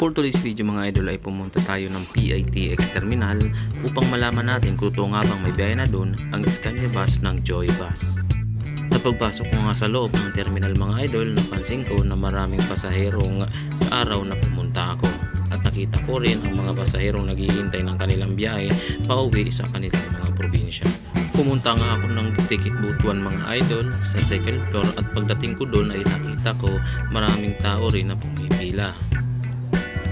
For today's video mga idol ay pumunta tayo ng PITX Terminal upang malaman natin kung totoo nga bang may biyahe na doon ang Scania Bus ng Joy Bus. Sa pagpasok ko nga sa loob ng terminal mga idol, napansin ko na maraming pasaherong sa araw na pumunta ako. At nakita ko rin ang mga pasaherong naghihintay ng kanilang biyahe pauwi sa kanilang mga probinsya. Pumunta nga ako ng booth 1 mga idol sa second floor at pagdating ko doon ay nakita ko maraming tao rin na pumipila.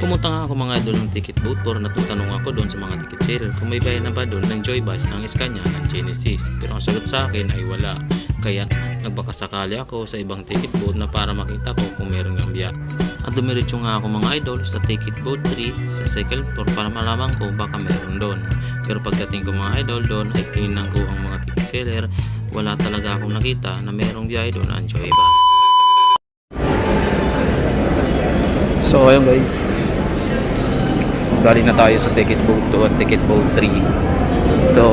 Pumunta nga ako mga idol ng ticket booth for natutanong ako doon sa mga ticket seller kung may bayad na ba doon ng Joy Bus ng Scania ng Genesis. Pero ang sagot sa akin ay wala. Kaya nagbakasakali ako sa ibang ticket booth na para makita ko kung meron ng biyak. At dumiretso nga ako mga idol sa ticket booth 3 sa second floor para malaman ko baka meron doon. Pero pagdating ko mga idol doon ay tinignan ko ang mga ticket seller. Wala talaga akong nakita na merong biyahe doon ang Joy Bus. So ayun guys, galing na tayo sa ticket boat 2 at ticket boat 3 so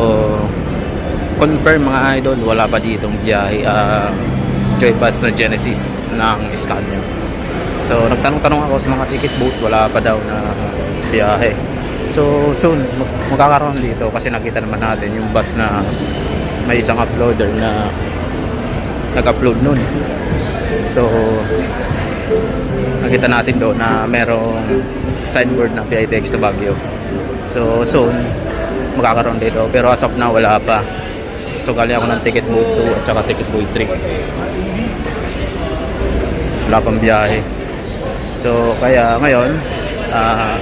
confirm mga idol wala pa ditong biyahe uh, joy bus na Genesis ng Scania. So nagtanong-tanong ako sa mga ticket boat wala pa daw na biyahe. So soon mag- magkakaroon dito kasi nakita naman natin yung bus na may isang uploader na nag-upload nun. So nakita natin doon na merong signboard ng PITX to Baguio. So soon, magkakaroon dito. Pero as of now, wala pa. So galing ako ng ticket boat 2 at saka ticket boat 3. Wala pang biyahe. So kaya ngayon, ah,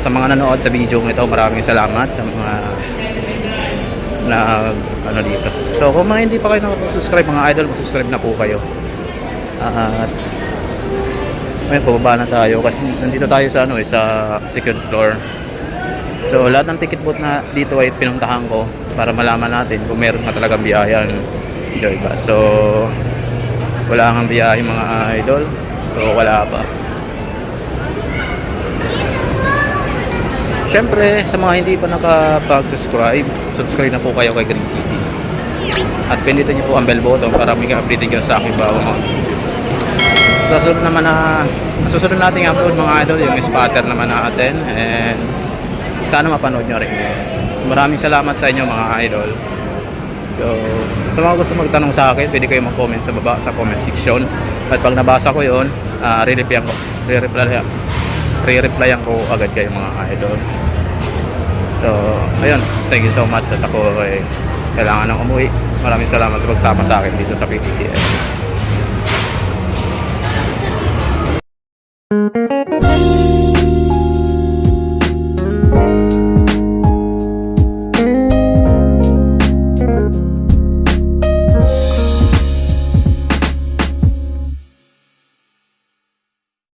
sa mga nanood sa video ito, maraming salamat sa mga na ano dito. So kung mga hindi pa kayo nakapag-subscribe mga idol, mag-subscribe na po kayo. At ngayon, pababa na tayo kasi nandito tayo sa ano eh, sa second floor. So, lahat ng ticket booth na dito ay pinuntahan ko para malaman natin kung meron nga talagang biyahe ang Joy Bus. So, wala nga biyahe mga idol. So, wala pa. Siyempre, sa mga hindi pa nakapag-subscribe, subscribe na po kayo kay Green TV. At pindutin niyo po ang bell button para may update kayo sa aking bawang sa susunod naman na susunod nating upload mga idol yung spatter naman natin. And sana mapanood nyo rin. Maraming salamat sa inyo mga idol. So sa mga gusto magtanong sa akin pwede kayo mag-comment sa baba sa comment section. At pag nabasa ko yun uh, re-replyan ko re-replyan re-replyan ko agad kayo mga idol. So ayun. Thank you so much. At ako ay kailangan ng umuwi. Maraming salamat sa pagsama sa akin dito sa PTTS